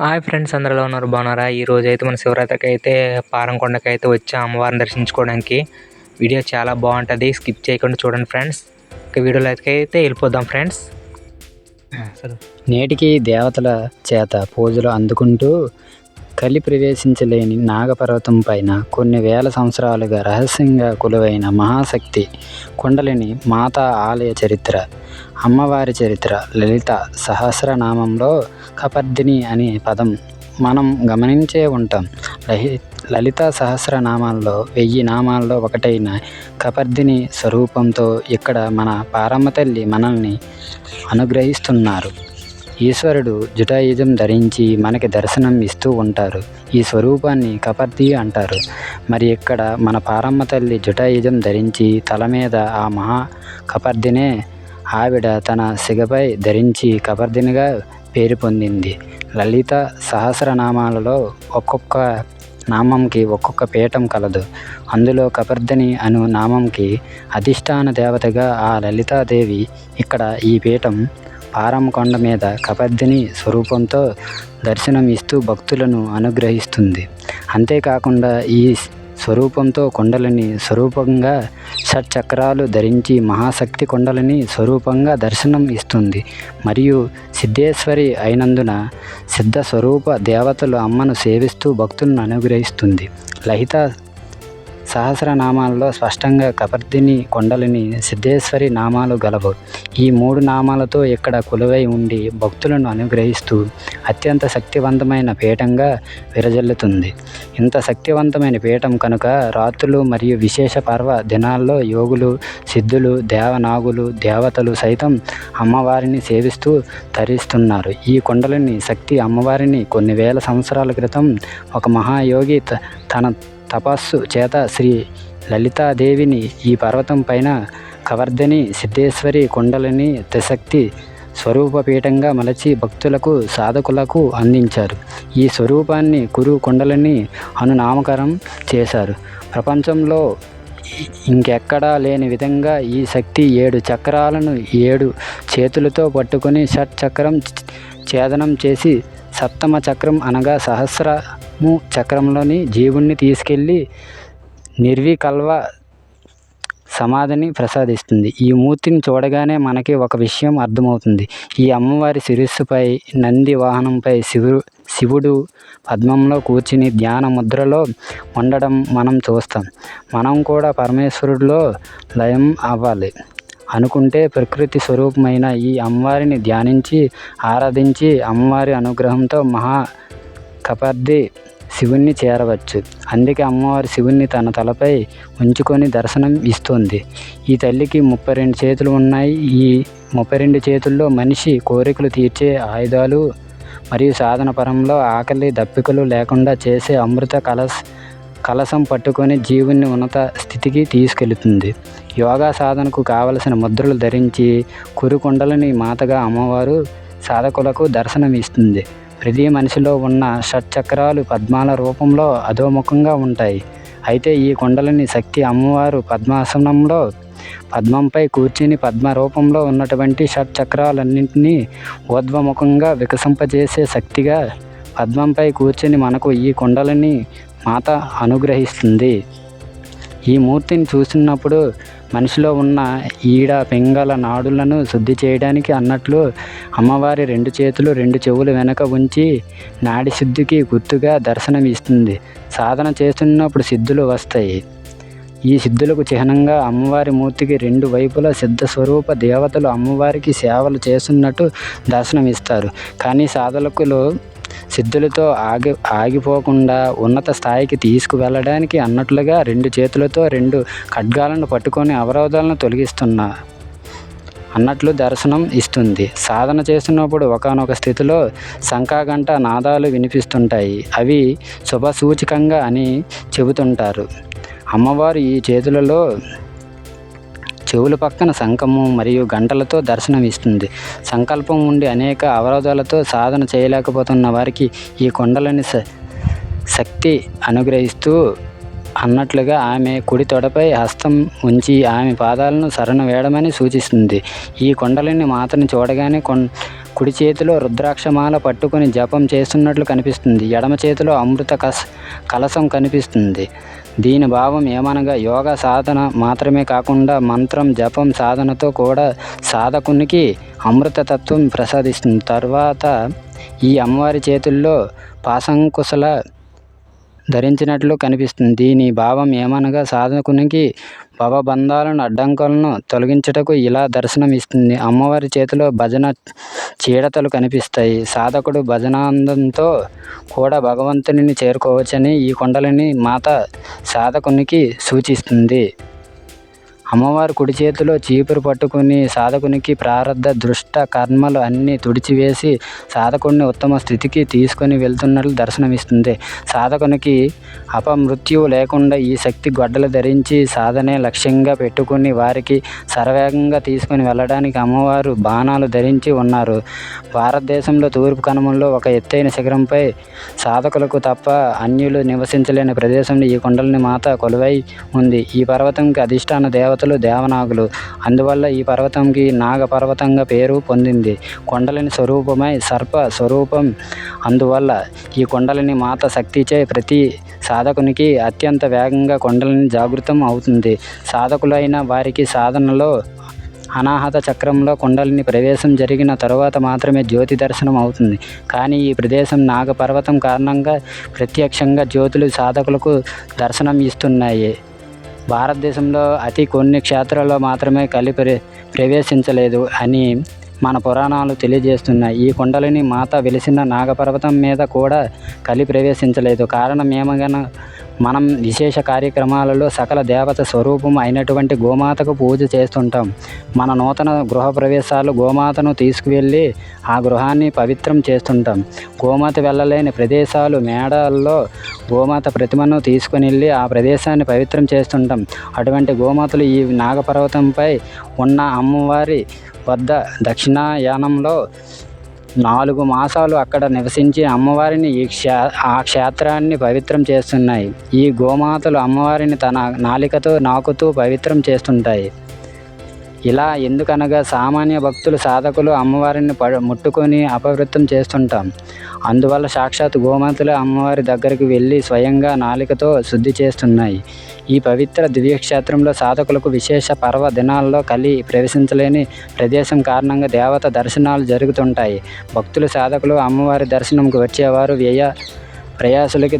Hi friends అందరిలో ఉన్నారు బాగున్నారా? ఈ రోజు అయితే మన శివరాత్రికి అయితే పారంకొండకి అయితే వచ్చాం అమ్మవారిని దర్శించుకోవడానికి వీడియో చాలా బాగుంటుంది. స్కిప్ చేయకుండా చూడండి ఫ్రెండ్స్. ఇక వీడియోలో అయితే వెళ్ళిపోదాం ఫ్రెండ్స్. నేటికి దేవతల చేత పూజలు అందుకుంటూ కలి ప్రవేశించలేని నాగపర్వతం పైన కొన్ని వేల సంవత్సరాలుగా రహస్యంగా కొలువైన మహాశక్తి కుండలిని మాతా ఆలయ చరిత్ర అమ్మవారి చరిత్ర లలిత సహస్రనామంలో కపర్దిని అనే పదం మనం గమనించే ఉంటాం. లహి లలిత సహస్రనామాల్లో వెయ్యి నామాల్లో ఒకటైన కపర్దిని స్వరూపంతో ఇక్కడ మన పారమ్మ తల్లి మనల్ని అనుగ్రహిస్తున్నారు. ఈశ్వరుడు జుటాయుధం ధరించి మనకి దర్శనం ఇస్తూ ఉంటారు. ఈ స్వరూపాన్ని కపర్ది అంటారు. మరి ఇక్కడ మన పారమ్మ తల్లి జుటాయుధం ధరించి తల మీద ఆ మహా కపర్దినే ఆవిడ తన సిగపై ధరించి కపర్దినిగా పేరు పొందింది. లలిత సహస్రనామాలలో ఒక్కొక్క నామంకి ఒక్కొక్క పీఠం కలదు. అందులో కపర్దని అను నామంకి అధిష్టాన దేవతగా ఆ లలితాదేవి ఇక్కడ ఈ పీఠం పారంకొండ మీద కపర్దిని స్వరూపంతో దర్శనం ఇస్తూ భక్తులను అనుగ్రహిస్తుంది. అంతేకాకుండా ఈ స్వరూపంతో కొండలని స్వరూపంగా షట్చక్రాలు ధరించి మహాశక్తి కొండలని స్వరూపంగా దర్శనం ఇస్తుంది. మరియు సిద్ధేశ్వరి అయినందున సిద్ధ స్వరూప దేవతలు అమ్మను సేవిస్తూ భక్తులను అనుగ్రహిస్తుంది. లలిత సహస్రనామాలలో స్పష్టంగా కపర్దిని కొండలిని సిద్ధేశ్వరి నామాలు గలవు. ఈ మూడు నామాలతో ఇక్కడ కొలువై ఉండి భక్తులను అనుగ్రహిస్తూ అత్యంత శక్తివంతమైన పీఠంగా విరజల్లుతుంది. ఇంత శక్తివంతమైన పీఠం కనుక రాత్రులు మరియు విశేష పర్వ దినాల్లో యోగులు సిద్ధులు దేవనాగులు దేవతలు సైతం అమ్మవారిని సేవిస్తూ తరిస్తున్నారు. ఈ కొండలని శక్తి అమ్మవారిని కొన్ని వేల సంవత్సరాల క్రితం ఒక మహాయోగి తన తపస్సు చేత శ్రీ లలితాదేవిని ఈ పర్వతం పైన కవర్ధని సిద్ధేశ్వరి కొండలని త్రిశక్తి స్వరూపపీఠంగా మలచి భక్తులకు సాధకులకు అందించారు. ఈ స్వరూపాన్ని కురు కొండలని అనునామకరం చేశారు. ప్రపంచంలో ఇంకెక్కడా లేని విధంగా ఈ శక్తి ఏడు చక్రాలను ఏడు చేతులతో పట్టుకొని షట్ చక్రం ఛేదనం చేసి సప్తమ చక్రం అనగా సహస్రము చక్రంలోని జీవుణ్ణి తీసుకెళ్ళి నిర్వికల్వ సమాధిని ప్రసాదిస్తుంది. ఈ మూర్తిని చూడగానే మనకి ఒక విషయం అర్థమవుతుంది. ఈ అమ్మవారి శిరస్సుపై నంది వాహనంపై శివుడు శివుడు పద్మంలో కూర్చుని ధ్యాన ముద్రలో ఉండడం మనం చూస్తాం. మనం కూడా పరమేశ్వరుడిలో లయం అవ్వాలి. అనుకుంటే ప్రకృతి స్వరూపమైన ఈ అమ్మవారిని ధ్యానించి ఆరాధించి అమ్మవారి అనుగ్రహంతో మహా కపర్ది శివుణ్ణి చేరవచ్చు. అందుకే అమ్మవారి శివుణ్ణి తన తలపై ఉంచుకొని దర్శనం ఇస్తుంది. ఈ తల్లికి ముప్పై రెండు చేతులు ఉన్నాయి. ఈ ముప్పై రెండు చేతుల్లో మనిషి కోరికలు తీర్చే ఆయుధాలు మరియు సాధన పరంలో ఆకలి దప్పికలు లేకుండా చేసే అమృత కలస్ కలసం పట్టుకొని జీవుని ఉన్నత స్థితికి తీసుకెళుతుంది. యోగా సాధనకు కావలసిన ముద్రలు ధరించి కురుకొండలని మాతగా అమ్మవారు సాధకులకు దర్శనం ఇస్తుంది ప్రతి మనిషిలో ఉన్న షట్చక్రాలు పద్మాల రూపంలో అధోముఖంగా ఉంటాయి. అయితే ఈ కొండలని శక్తి అమ్మవారు పద్మాసనంలో పద్మంపై కూర్చుని పద్మ రూపంలో ఉన్నటువంటి షట్ చక్రాలన్నింటినీ ఊర్ధ్వముఖంగా వికసింపజేసే శక్తిగా పద్మంపై కూర్చుని మనకు ఈ కొండలని మాత అనుగ్రహిస్తుంది. ఈ మూర్తిని చూసినప్పుడు మనిషిలో ఉన్న ఈడ పింగళ నాడులను శుద్ధి చేయడానికి అన్నట్లు అమ్మవారి రెండు చేతులు రెండు చెవులు వెనక ఉంచి నాడి శుద్ధికి గుర్తుగా దర్శనం ఇస్తుంది. సాధన చేస్తున్నప్పుడు సిద్ధులు వస్తాయి. ఈ సిద్ధులకు చిహ్నంగా అమ్మవారి మూర్తికి రెండు వైపులా సిద్ధ స్వరూప దేవతలు అమ్మవారికి సేవలు చేస్తున్నట్టు దర్శనం ఇస్తారు కానీ సాధకులు సిద్ధులతో ఆగి ఆగిపోకుండా ఉన్నత స్థాయికి తీసుకువెళ్ళడానికి అన్నట్లుగా రెండు చేతులతో రెండు ఖడ్గాలను పట్టుకొని అవరోధాలను తొలగిస్తున్న అన్నట్లు దర్శనం ఇస్తుంది. సాధన చేస్తున్నప్పుడు ఒకనొక స్థితిలో శంఖాగంట నాదాలు వినిపిస్తుంటాయి. అవి శుభసూచకంగా అని చెబుతుంటారు. అమ్మవారు ఈ చేతులలో చెవుల పక్కన శంఖము మరియు గంటలతో దర్శనం ఇస్తుంది సంకల్పం ఉండి అనేక అవరోధాలతో సాధన చేయలేకపోతున్న వారికి ఈ కొండలని శక్తి అనుగ్రహిస్తూ అన్నట్లుగా ఆమె కుడి తొడపై హస్తం ఉంచి ఆమె పాదాలను శరణ వేయడమని సూచిస్తుంది. ఈ కొండలిని మాతను చూడగానే కొం కుడి చేతిలో రుద్రాక్షమాల పట్టుకుని జపం చేస్తున్నట్లు కనిపిస్తుంది. ఎడమ చేతిలో అమృత కస్ కలశం కనిపిస్తుంది. దీని భావం ఏమనగా యోగ సాధన మాత్రమే కాకుండా మంత్రం జపం సాధనతో కూడా సాధకునికి అమృతతత్వం ప్రసాదిస్తుంది. తర్వాత ఈ అమ్మవారి చేతుల్లో పాసంకుశల ధరించినట్లు కనిపిస్తుంది. దీని భావం ఏమనగా సాధకునికి భవబంధాలను అడ్డంకులను తొలగించుటకు ఇలా దర్శనం ఇస్తుంది. అమ్మవారి చేతిలో భజన చీడతలు కనిపిస్తాయి. సాధకుడు భజనానందంతో కూడా భగవంతుని చేరుకోవచ్చని ఈ కొండలని మాత సాధకునికి సూచిస్తుంది. అమ్మవారు కుడి చేతిలో చీపురు పట్టుకుని సాధకునికి ప్రారంధ దృష్ట కర్మలు అన్నీ తుడిచివేసి సాధకుడిని ఉత్తమ స్థితికి తీసుకొని వెళ్తున్నట్లు దర్శనమిస్తుంది. సాధకునికి అపమృత్యువు లేకుండా ఈ శక్తి గొడ్డలు ధరించి సాధనే లక్ష్యంగా పెట్టుకుని వారికి సర్వేగంగా తీసుకొని వెళ్ళడానికి అమ్మవారు బాణాలు ధరించి ఉన్నారు. భారతదేశంలో తూర్పు కనుమల్లో ఒక ఎత్తైన శిఖరంపై సాధకులకు తప్ప అన్యులు నివసించలేని ప్రదేశంలో ఈ కొండలని మాత కొలువై ఉంది. ఈ పర్వతంకి అధిష్టాన దేవత దేవతలు దేవనాగులు. అందువల్ల ఈ పర్వతంకి నాగ పర్వతంగా పేరు పొందింది. కొండలని స్వరూపమై సర్ప స్వరూపం. అందువల్ల ఈ కొండలని మాత శక్తిచే ప్రతి సాధకునికి అత్యంత వేగంగా కొండలని జాగృతం అవుతుంది. సాధకులైన వారికి సాధనలో అనాహత చక్రంలో కుండలిని ప్రవేశం జరిగిన తరువాత మాత్రమే జ్యోతి దర్శనం అవుతుంది. కానీ ఈ ప్రదేశం నాగపర్వతం కారణంగా ప్రత్యక్షంగా జ్యోతులు సాధకులకు దర్శనం ఇస్తున్నాయి. భారతదేశంలో అతి కొన్ని క్షేత్రాల్లో మాత్రమే కలి ప్ర ప్రవేశించలేదు అని మన పురాణాలు తెలియజేస్తున్నాయి. ఈ కుండలిని మాత వెలిసిన నాగపర్వతం మీద కూడా కలి ప్రవేశించలేదు. కారణం ఏమగన మనం విశేష కార్యక్రమాలలో సకల దేవత స్వరూపం అయినటువంటి గోమాతకు పూజ చేస్తుంటాం. మన నూతన గృహ ప్రవేశాలు గోమాతను తీసుకువెళ్ళి ఆ గృహాన్ని పవిత్రం చేస్తుంటాం. గోమాత వెళ్ళలేని ప్రదేశాలు మేడల్లో గోమాత ప్రతిమను తీసుకుని వెళ్ళి ఆ ప్రదేశాన్ని పవిత్రం చేస్తుంటాం. అటువంటి గోమాతలు ఈ నాగపర్వతంపై ఉన్న అమ్మవారి వద్ద దక్షిణాయానంలో నాలుగు మాసాలు అక్కడ నివసించి అమ్మవారిని ఈ క్షే ఆ క్షేత్రాన్ని పవిత్రం చేస్తున్నాయి. ఈ గోమాతలు అమ్మవారిని తన నాలికతో నాకుతూ పవిత్రం చేస్తుంటాయి. ఇలా ఎందుకనగా సామాన్య భక్తులు సాధకులు అమ్మవారిని ప ముట్టుకొని అపవృత్తం చేస్తుంటాం. అందువల్ల సాక్షాత్ గోమాతలు అమ్మవారి దగ్గరికి వెళ్ళి స్వయంగా నాలికతో శుద్ధి చేస్తున్నాయి. ఈ పవిత్ర దివ్యక్షేత్రంలో సాధకులకు విశేష పర్వ దినాల్లో కలి ప్రవేశించలేని ప్రదేశం కారణంగా దేవత దర్శనాలు జరుగుతుంటాయి. భక్తులు సాధకులు అమ్మవారి దర్శనంకు వచ్చేవారు వ్యయ ప్రయాసులకి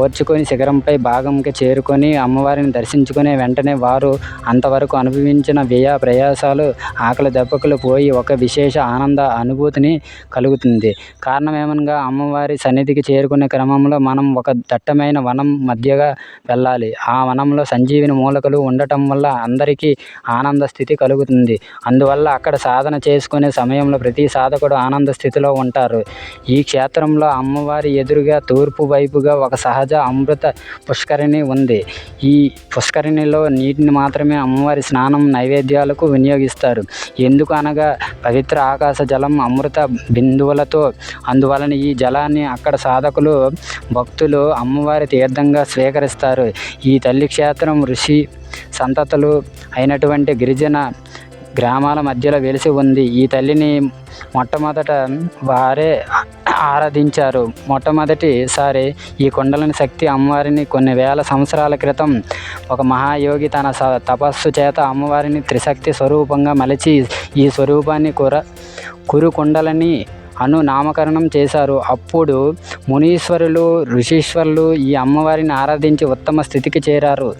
ఓర్చుకొని శిఖరంపై భాగంకి చేరుకొని అమ్మవారిని దర్శించుకునే వెంటనే వారు అంతవరకు అనుభవించిన వ్యయ ప్రయాసాలు ఆకలి దెబ్బకులు పోయి ఒక విశేష ఆనంద అనుభూతిని కలుగుతుంది. కారణం ఏమనగా అమ్మవారి సన్నిధికి చేరుకునే క్రమంలో మనం ఒక దట్టమైన వనం మధ్యగా వెళ్ళాలి. ఆ వనంలో సంజీవిని మూలకలు ఉండటం వల్ల అందరికీ ఆనంద స్థితి కలుగుతుంది. అందువల్ల అక్కడ సాధన చేసుకునే సమయంలో ప్రతి సాధకుడు ఆనంద స్థితిలో ఉంటారు. ఈ క్షేత్రంలో అమ్మవారి ఎదురుగా తూర్పు వైపుగా ఒక సహజ అమృత పుష్కరిణి ఉంది. ఈ పుష్కరిణిలో నీటిని మాత్రమే అమ్మవారి స్నానం నైవేద్యాలకు వినియోగిస్తారు. ఎందుకు అనగా పవిత్ర ఆకాశ జలం అమృత బిందువులతో అందువలన ఈ జలాన్ని అక్కడ సాధకులు భక్తులు అమ్మవారి తీర్థంగా స్వీకరిస్తారు. ఈ తల్లి క్షేత్రం ఋషి సంతతులు అయినటువంటి గిరిజన గ్రామాల మధ్యలో వెలిసి ఉంది. ఈ తల్లిని మొట్టమొదట వారే ఆరాధించారు. మొట్టమొదటిసారి ఈ కొండలని శక్తి అమ్మవారిని కొన్ని వేల సంవత్సరాల క్రితం ఒక మహాయోగి తన స- తపస్సు చేత అమ్మవారిని త్రిశక్తి స్వరూపంగా మలిచి ఈ స్వరూపాన్ని కుర కురు కుండలని అను నామకరణం చేశారు. అప్పుడు మునీశ్వరులు ఋషీశ్వరులు ఈ అమ్మవారిని ఆరాధించి ఉత్తమ స్థితికి చేరారు.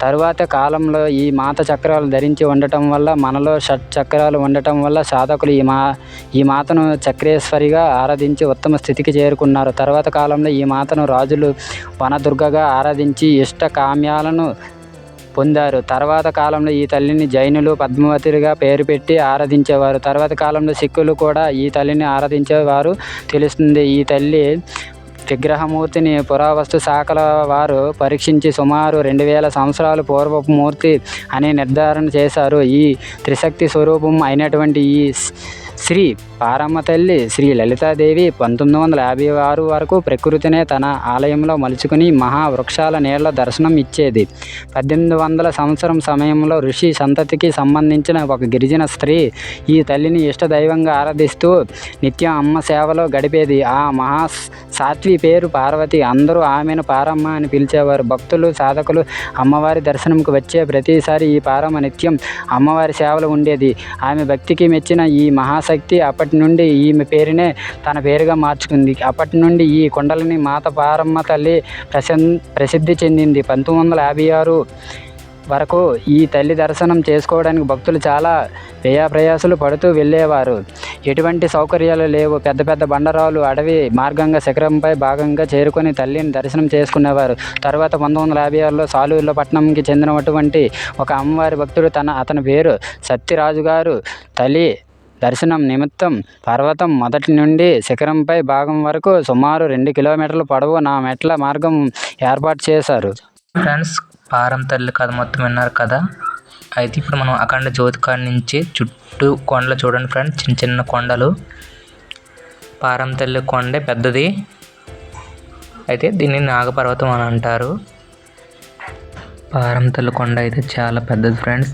తరువాత కాలంలో ఈ మాత చక్రాలు ధరించి ఉండటం వల్ల మనలో షట్ చక్రాలు ఉండటం వల్ల సాధకులు ఈ మా ఈ మాతను చక్రేశ్వరిగా ఆరాధించి ఉత్తమ స్థితికి చేరుకున్నారు. తర్వాత కాలంలో ఈ మాతను రాజులు వనదుర్గగా ఆరాధించి ఇష్ట కామ్యాలను పొందారు. తర్వాత కాలంలో ఈ తల్లిని జైనులు పద్మావతిగా పేరు పెట్టి ఆరాధించేవారు. తర్వాత కాలంలో సిక్కులు కూడా ఈ తల్లిని ఆరాధించేవారు. తెలుస్తుంది ఈ తల్లి విగ్రహమూర్తిని పురావస్తు శాఖల వారు పరీక్షించి సుమారు రెండు వేల సంవత్సరాలు పూర్వపు మూర్తి అని నిర్ధారణ చేశారు. ఈ త్రిశక్తి స్వరూపం అయినటువంటి ఈ శ్రీ పారమ్మ తల్లి శ్రీ లలితాదేవి పంతొమ్మిది వందల యాభై ఆరు వరకు ప్రకృతినే తన ఆలయంలో మలుచుకుని మహావృక్షాల నీళ్ళ దర్శనం ఇచ్చేది. పద్దెనిమిది వందల సంవత్సరం సమయంలో ఋషి సంతతికి సంబంధించిన ఒక గిరిజన స్త్రీ ఈ తల్లిని ఇష్టదైవంగా ఆరాధిస్తూ నిత్యం అమ్మ సేవలో గడిపేది. ఆ మహా సాత్వి పేరు పార్వతి. అందరూ ఆమెను పారమ్మ అని పిలిచేవారు. భక్తులు సాధకులు అమ్మవారి దర్శనంకు వచ్చే ప్రతిసారి ఈ పారమ్మ నిత్యం అమ్మవారి సేవలో ఉండేది. ఆమె భక్తికి మెచ్చిన ఈ మహాశక్తి అప్పటి అప్పటి నుండి ఈమె పేరునే తన పేరుగా మార్చుకుంది. అప్పటి నుండి ఈ కొండలని మాత పారమ్మ తల్లి ప్రసన్ ప్రసిద్ధి చెందింది. పంతొమ్మిది వందల యాభై ఆరు వరకు ఈ తల్లి దర్శనం చేసుకోవడానికి భక్తులు చాలా వ్యయప్రయాసలు పడుతూ వెళ్ళేవారు. ఎటువంటి సౌకర్యాలు లేవు. పెద్ద పెద్ద బండరాలు అడవి మార్గంగా శిఖరంపై భాగంగా చేరుకొని తల్లిని దర్శనం చేసుకునేవారు. తర్వాత పంతొమ్మిది వందల యాభై ఆరులో సాలూరులో పట్టణంకి చెందినటువంటి ఒక అమ్మవారి భక్తుడు తన అతని పేరు సత్యరాజు గారు తల్లి దర్శనం నిమిత్తం పర్వతం మొదటి నుండి శిఖరంపై భాగం వరకు సుమారు రెండు కిలోమీటర్ల పొడవు నా మెట్ల మార్గం ఏర్పాటు చేశారు. ఫ్రెండ్స్ పారం తల్లి కథ మొత్తం విన్నారు కదా? అయితే ఇప్పుడు మనం అఖండ జ్యోతి నుంచి చుట్టూ కొండలు చూడండి ఫ్రెండ్స్ చిన్న చిన్న కొండలు. పారం తల్లి కొండే పెద్దది. అయితే దీన్ని నాగపర్వతం అని అంటారు. పారం తల్లి కొండ అయితే చాలా పెద్దది ఫ్రెండ్స్.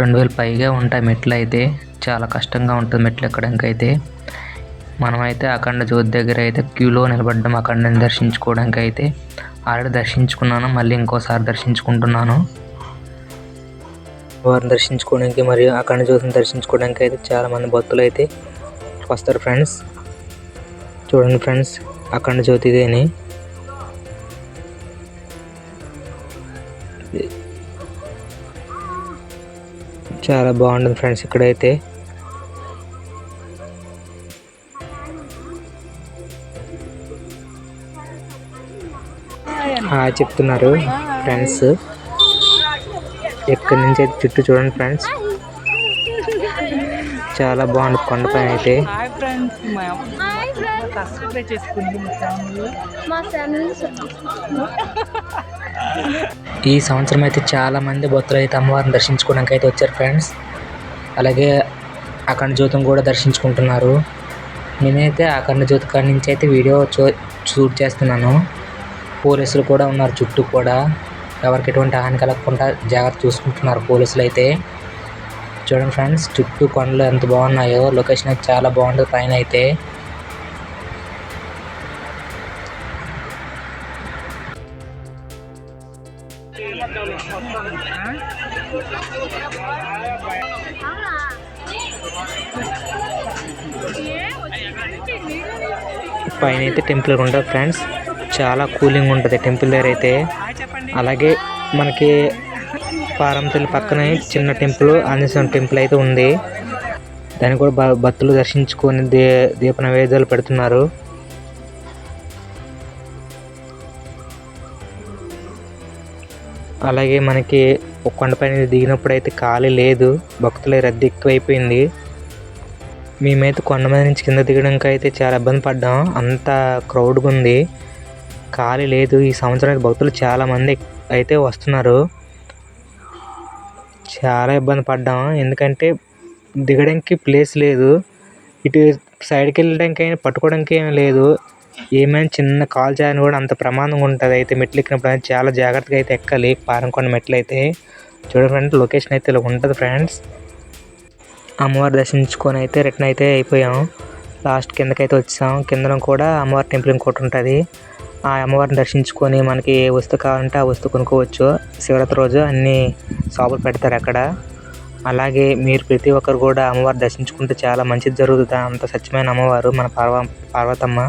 రెండు వేలు పైగా ఉంటాయి మెట్లు అయితే. చాలా కష్టంగా ఉంటుంది మెట్లు ఎక్కడానికి అయితే మనమైతే అఖండ జ్యోతి దగ్గర అయితే క్యూలో నిలబడ్డం అఖండని దర్శించుకోవడానికి అయితే ఆల్రెడీ దర్శించుకున్నాను మళ్ళీ ఇంకోసారి దర్శించుకుంటున్నాను. వారిని దర్శించుకోవడానికి మరియు అఖండ జ్యోతిని దర్శించుకోవడానికి అయితే చాలామంది భక్తులు అయితే వస్తారు ఫ్రెండ్స్. చూడండి ఫ్రెండ్స్ అఖండ జ్యోతిదేని. చాలా బాగుంటుంది ఫ్రెండ్స్ ఇక్కడైతే. హాయ్ చెప్తున్నారు ఫ్రెండ్స్. ఎక్కడి నుంచి అయితే చుట్టూ చూడండి ఫ్రెండ్స్. చాలా బాగుంది కొండపైన అయితే. ఈ సంవత్సరం అయితే చాలా మంది భక్తులు అయితే అమ్మవారిని దర్శించుకోవడానికి అయితే వచ్చారు ఫ్రెండ్స్ అలాగే అఖండ జ్యోతిని కూడా దర్శించుకుంటున్నారు. నేనైతే అఖండ జ్యోతి కాడి నుంచి అయితే వీడియో చూ షూట్ చేస్తున్నాను. పోలీసులు కూడా ఉన్నారు చుట్టూ కూడా. ఎవరికి ఎటువంటి హాని కలగకుండా జాగ్రత్త చూసుకుంటున్నారు పోలీసులు అయితే. చూడండి ఫ్రెండ్స్ చుట్టూ కొండలు ఎంత బాగున్నాయో లొకేషన్ అయితే చాలా బాగుంటుంది పైన అయితే. పైన అయితే టెంపుల్ ఉంటుంది ఫ్రెండ్స్ చాలా కూలింగ్ ఉంటుంది టెంపుల్ దగ్గర అయితే. అలాగే మనకి పారంతల్లి పక్కనే చిన్న టెంపుల్ ఆంజనేయ టెంపుల్ అయితే ఉంది. దాన్ని కూడా భ- భక్తులు దర్శించుకొని దీ దీప నైవేద్యాలు పెడుతున్నారు. అలాగే మనకి కొండపైన దిగినప్పుడు అయితే ఖాళీ లేదు. భక్తుల రద్దీ ఎక్కువైపోయింది. మేమైతే కొండ మీద నుంచి కింద దిగడానికి అయితే చాలా ఇబ్బంది పడ్డాం. అంత క్రౌడ్గా ఉంది. ఖాళీ లేదు. ఈ సంవత్సరానికి భక్తులు చాలామంది అయితే వస్తున్నారు. చాలా ఇబ్బంది పడ్డాం. ఎందుకంటే దిగడానికి ప్లేస్ లేదు. ఇటు సైడ్కి వెళ్ళడానికి అయినా పట్టుకోవడానికి ఏమీ లేదు. ఏమైనా చిన్న కాల్ జారిన కూడా అంత ప్రమాదంగా ఉంటుంది. అయితే మెట్లు ఎక్కినప్పుడు అయితే చాలా జాగ్రత్తగా అయితే ఎక్కాలి. పారంకొండ మెట్లు అయితే. చూడండి లొకేషన్ అయితే ఇలా ఉంటుంది ఫ్రెండ్స్. అమ్మవారి దర్శించుకొని అయితే రిటర్న్ అయితే అయిపోయాం. లాస్ట్ కిందకైతే వచ్చాం. కిందన కూడా అమ్మవారి టెంపుల్ ఇంకోటి ఉంటుంది. ఆ అమ్మవారిని దర్శించుకొని మనకి ఏ వస్తువు కావాలంటే ఆ వస్తువు కొనుక్కోవచ్చు. శివరాత్రి రోజు అన్ని షాపులు పెడతారు అక్కడ. అలాగే మీరు ప్రతి ఒక్కరు కూడా అమ్మవారు దర్శించుకుంటే చాలా మంచిది జరుగుతుంది. అంత సత్యమైన అమ్మవారు మన పార్వ పార్వతమ్మ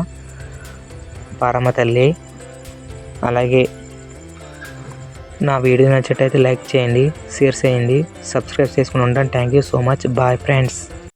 పారమ్మ తల్లి. అలాగే నా వీడియో నచ్చేటైతే లైక్ చేయండి షేర్ చేయండి సబ్స్క్రైబ్ చేసుకుని ఉంటాను thank you so much bye friends